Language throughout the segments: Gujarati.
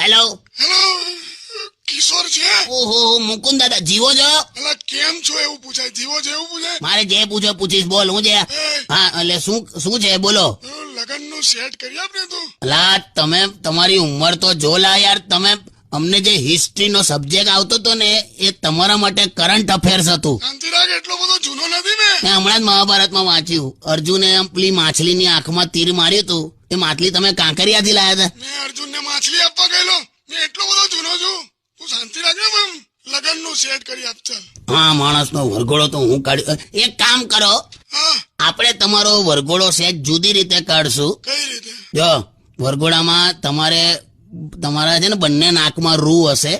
હેલો હેલો કિશોર છે? ઓહો મુકુંદ દાદા જીવો છો? એટલે કેમ છો એવું પૂછાય? જીવો છે એવું પૂછાય? મારે જે પૂછો પૂછીશ બોલ હું છે? હા એટલે શું શું છે? બોલો. લગનનું સેટ કરી આપને તું. લા તમે તમારી ઉંમર તો જો લા યાર તમે અમને જે હિસ્ટ્રી નો સબ્જેક્ટ આવતો હતો ને એ તમારા માટે કરંટ અફેર્સ હતું. શાંતિ એટલો બધો જૂનો નથી ને? મેં હમણાં જ મહાભારતમાં વાંચ્યું. અર્જુને આમ પેલી માછલીની આંખમાં તીર માર્યું હતું. એ માછલી તમે કાંકરિયાથી લાયા હતા? મેં અર્જુન ને માછલી ગયેલો. મેં એટલો બધો જૂનો છું. તું શાંતિ રાખ ને મેમ. લગનનું સેટ કરી આપ ચાલ. હા માણસનો વરઘોડો તો હું કાઢ્યો. એક કામ કરો. આપણે તમારો વરઘોડો સેટ જુદી રીતે કાઢશું. કઈ રીતે? જો વરઘોડામાં તમારે તમારા છે ને બંને નાકમાં રૂ હશે.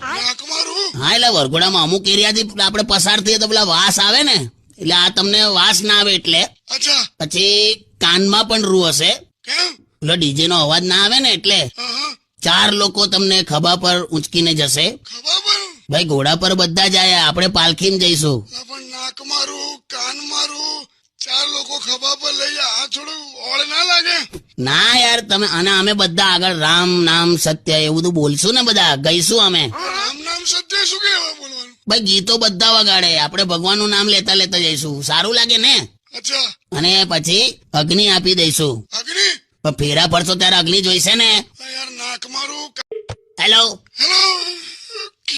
હા એટલે વરઘોડામાં અમુક એરિયાથી આપણે પસાર થઈએ તો પેલા વાસ આવે ને. એટલે આ તમને વાસ ના આવે એટલે. પછી કાનમાં પણ રૂ હશે. એટલે ડીજે નો અવાજ ના આવે ને એટલે. ચાર લોકો તમને ખભા પર ઉંચકીને જશે. ભાઈ ઘોડા પર બધા જાય આપણે પાલખી જઈશું. પણ નાક મારું કાન મારું ચાર લોકો ખભા પર લઈ આ થોડું ઓળ ના લાગે. ના યાર તમે અને અમે બધા આગળ રામ નામ સત્ય એવું બધું બોલશું ને બધા. ગઈશું અમે. રામ નામ સત્ય શું કહેવાય બોલવાનું? ભાઈ ગીતો બધા વગાડે. આપણે ભગવાનનું નામ લેતા લેતા જઈશું. સારું લાગે ને? અચ્છા. અને પછી અગ્નિ આપી દઈશું. અગ્નિ? પણ ફેરા પડશો ત્યારે અગલી જોઈશે ને. યાર નાક મારું હેલો હેલો